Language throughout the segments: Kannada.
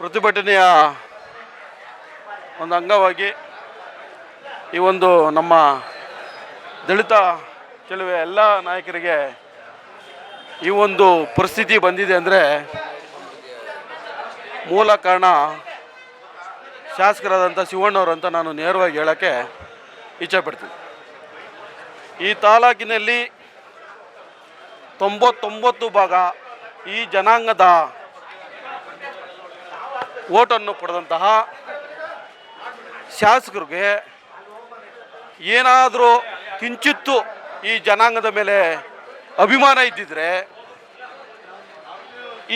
ಪ್ರತಿಭಟನೆಯ ಒಂದು ಅಂಗವಾಗಿ ಈ ಒಂದು ನಮ್ಮ ದಲಿತ ಕೆಲವೇ ಎಲ್ಲ ನಾಯಕರಿಗೆ ಈ ಒಂದು ಪರಿಸ್ಥಿತಿ ಬಂದಿದೆ ಅಂದರೆ ಮೂಲ ಕಾರಣ ಶಾಸಕರಾದಂಥ ಶಿವಣ್ಣವರು ಅಂತ ನಾನು ನೇರವಾಗಿ ಹೇಳೋಕ್ಕೆ ಇಚ್ಛೆಪಡ್ತೀನಿ ಈ ತಾಲೂಕಿನಲ್ಲಿ ತೊಂಬತ್ತೊಂಬತ್ತು ಭಾಗ ಈ ಜನಾಂಗದ ಓಟನ್ನು ಪಡೆದಂತಹ ಶಾಸಕರಿಗೆ ಏನಾದರೂ ಕಿಂಚಿತ್ತು ಈ ಜನಾಂಗದ ಮೇಲೆ ಅಭಿಮಾನ ಇದ್ದಿದ್ರೆ,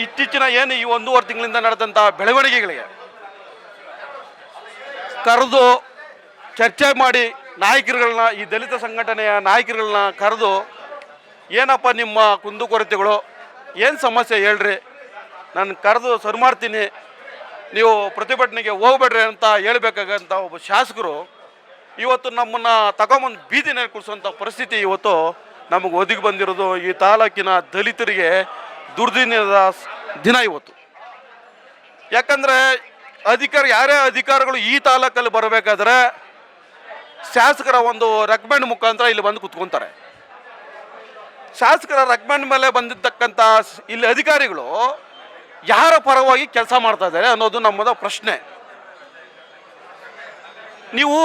ಇತ್ತೀಚಿನ ಏನು ಈ ಒಂದೂವರೆ ತಿಂಗಳಿಂದ ನಡೆದಂಥ ಬೆಳವಣಿಗೆಗಳಿಗೆ ಕರೆದು ಚರ್ಚೆ ಮಾಡಿ ನಾಯಕರುಗಳನ್ನ, ಈ ದಲಿತ ಸಂಘಟನೆಯ ನಾಯಕರುಗಳನ್ನ ಕರೆದು, ಏನಪ್ಪ ನಿಮ್ಮ ಕುಂದುಕೊರತೆಗಳು ಏನು ಸಮಸ್ಯೆ ಹೇಳ್ರಿ? ನಾನು ಕರೆದು ಸರಿ ಮಾಡ್ತೀನಿ. ನೀವು ಪ್ರತಿಭಟನೆಗೆ ಹೋಗ್ಬೇಡ್ರಿ ಅಂತ ಹೇಳ್ಬೇಕಾಗಂತ ಒಬ್ಬ ಶಾಸಕರು ಇವತ್ತು ನಮ್ಮನ್ನು ತಗೊಂಬಂದು ಬೀದಿನಲ್ಲಿ ಕುಡಿಸುವಂಥ ಪರಿಸ್ಥಿತಿ ಇವತ್ತು ನಮಗೆ ಒದಗಿ ಬಂದಿರೋದು ಈ ತಾಲೂಕಿನ ದಲಿತರಿಗೆ ದುರ್ದಿನದ ದಿನ ಇವತ್ತು. ಯಾಕಂದರೆ ಅಧಿಕಾರ ಯಾರೇ ಅಧಿಕಾರಿಗಳು ಈ ತಾಲೂಕಲ್ಲಿ ಬರಬೇಕಾದ್ರೆ ಶಾಸಕರ ಒಂದು ರೆಕಮೆಂಡ್ ಮುಖಾಂತರ ಇಲ್ಲಿ ಬಂದು ಕುತ್ಕೊಂತಾರೆ. ಶಾಸಕರ ರೆಕಮೆಂಡ್ ಮೇಲೆ ಬಂದಿರತಕ್ಕಂಥ ಸ್- ಇಲ್ಲಿ ಅಧಿಕಾರಿಗಳು ಯಾರ ಪರವಾಗಿ ಕೆಲಸ ಮಾಡ್ತಾ ಇದ್ದಾರೆ ಅನ್ನೋದು ನಮ್ಮದ ಪ್ರಶ್ನೆ. ನೀವು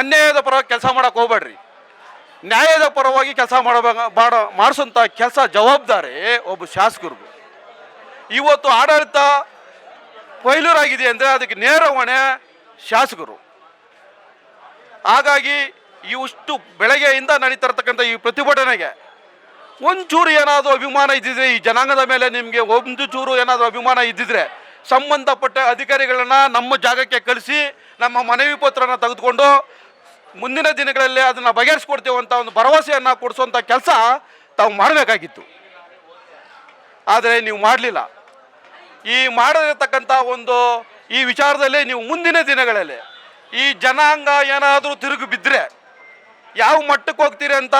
ಅನ್ಯಾಯದ ಪರವಾಗಿ ಕೆಲಸ ಮಾಡೋಕೆ ಹೋಗ್ಬೇಡ್ರಿ. ನ್ಯಾಯದ ಪರವಾಗಿ ಕೆಲಸ ಮಾಡಬೇಕ ಮಾಡೋ ಮಾಡಿಸೋಂಥ ಕೆಲಸ ಜವಾಬ್ದಾರಿ ಒಬ್ಬ ಶಾಸಕರು ಇವತ್ತು ಆಡಳಿತ ಫೈಲೂರಾಗಿದೆ ಅಂದರೆ ಅದಕ್ಕೆ ನೇರ ಹೊಣೆ ಶಾಸಕರು. ಹಾಗಾಗಿ ಇಷ್ಟು ಬೆಳಗ್ಗೆಯಿಂದ ನಡೀತಾ ಇರ್ತಕ್ಕಂಥ ಈ ಪ್ರತಿಭಟನೆಗೆ ಒಂಚೂರು ಏನಾದರೂ ಅಭಿಮಾನ ಇದ್ದಿದ್ರೆ, ಈ ಜನಾಂಗದ ಮೇಲೆ ನಿಮಗೆ ಒಂದು ಚೂರು ಏನಾದರೂ ಅಭಿಮಾನ ಇದ್ದಿದ್ರೆ, ಸಂಬಂಧಪಟ್ಟ ಅಧಿಕಾರಿಗಳನ್ನ ನಮ್ಮ ಜಾಗಕ್ಕೆ ಕಳಿಸಿ, ನಮ್ಮ ಮನವಿ ಪತ್ರನ ತೆಗೆದುಕೊಂಡು ಮುಂದಿನ ದಿನಗಳಲ್ಲಿ ಅದನ್ನು ಬಗೆಹರಿಸ್ಕೊಡ್ತೇವೆ ಅಂತ ಒಂದು ಭರವಸೆಯನ್ನು ಕೊಡಿಸುವಂಥ ಕೆಲಸ ತಾವು ಮಾಡಬೇಕಾಗಿತ್ತು. ಆದರೆ ನೀವು ಮಾಡಲಿಲ್ಲ. ಈ ಮಾಡದಿರ್ತಕ್ಕಂಥ ಒಂದು, ಈ ವಿಚಾರದಲ್ಲಿ ನೀವು ಮುಂದಿನ ದಿನಗಳಲ್ಲಿ ಈ ಜನಾಂಗ ಏನಾದರೂ ತಿರುಗಿ ಬಿದ್ದರೆ ಯಾವ ಮಟ್ಟಕ್ಕೆ ಹೋಗ್ತೀರಿ ಅಂತ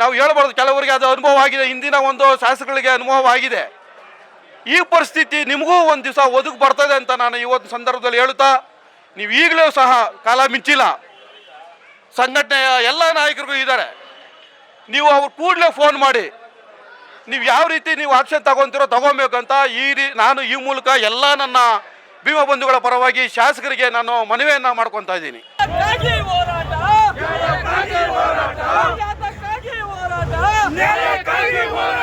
ನಾವು ಹೇಳ್ಬಾರ್ದು, ಕೆಲವರಿಗೆ ಅದು ಅನುಭವ ಆಗಿದೆ ಹಿಂದಿನ ಒಂದು ಶಾಸಕರಿಗೆ ಅನುಭವ ಆಗಿದೆ ಈ ಪರಿಸ್ಥಿತಿ ನಿಮಗೂ ಒಂದು ದಿವಸ ಒದಗಿ ಬರ್ತದೆ ಅಂತ ನಾನು ಇವತ್ತು ಸಂದರ್ಭದಲ್ಲಿ ಹೇಳುತ್ತಾ, ನೀವು ಈಗಲೂ ಸಹ ಕಾಲ ಮಿಂಚಿಲ್ಲ. ಸಂಘಟನೆಯ ಎಲ್ಲ ನಾಯಕರಿಗೂ ಇದ್ದಾರೆ. ನೀವು ಅವ್ರು ಕೂಡಲೇ ಫೋನ್ ಮಾಡಿ, ನೀವು ಯಾವ ರೀತಿ ನೀವು ಆಕ್ಷನ್ ತಗೊಂತೀರೋ ತಗೊಬೇಕಂತ ಈ ರೀ, ನಾನು ಈ ಮೂಲಕ ಎಲ್ಲ ನನ್ನ ಭೀಮ ಬಂಧುಗಳ ಪರವಾಗಿ ಶಾಸಕರಿಗೆ ನಾನು ಮನವಿಯನ್ನು ಮಾಡ್ಕೊತಾ ಇದ್ದೀನಿ. 你来干给我。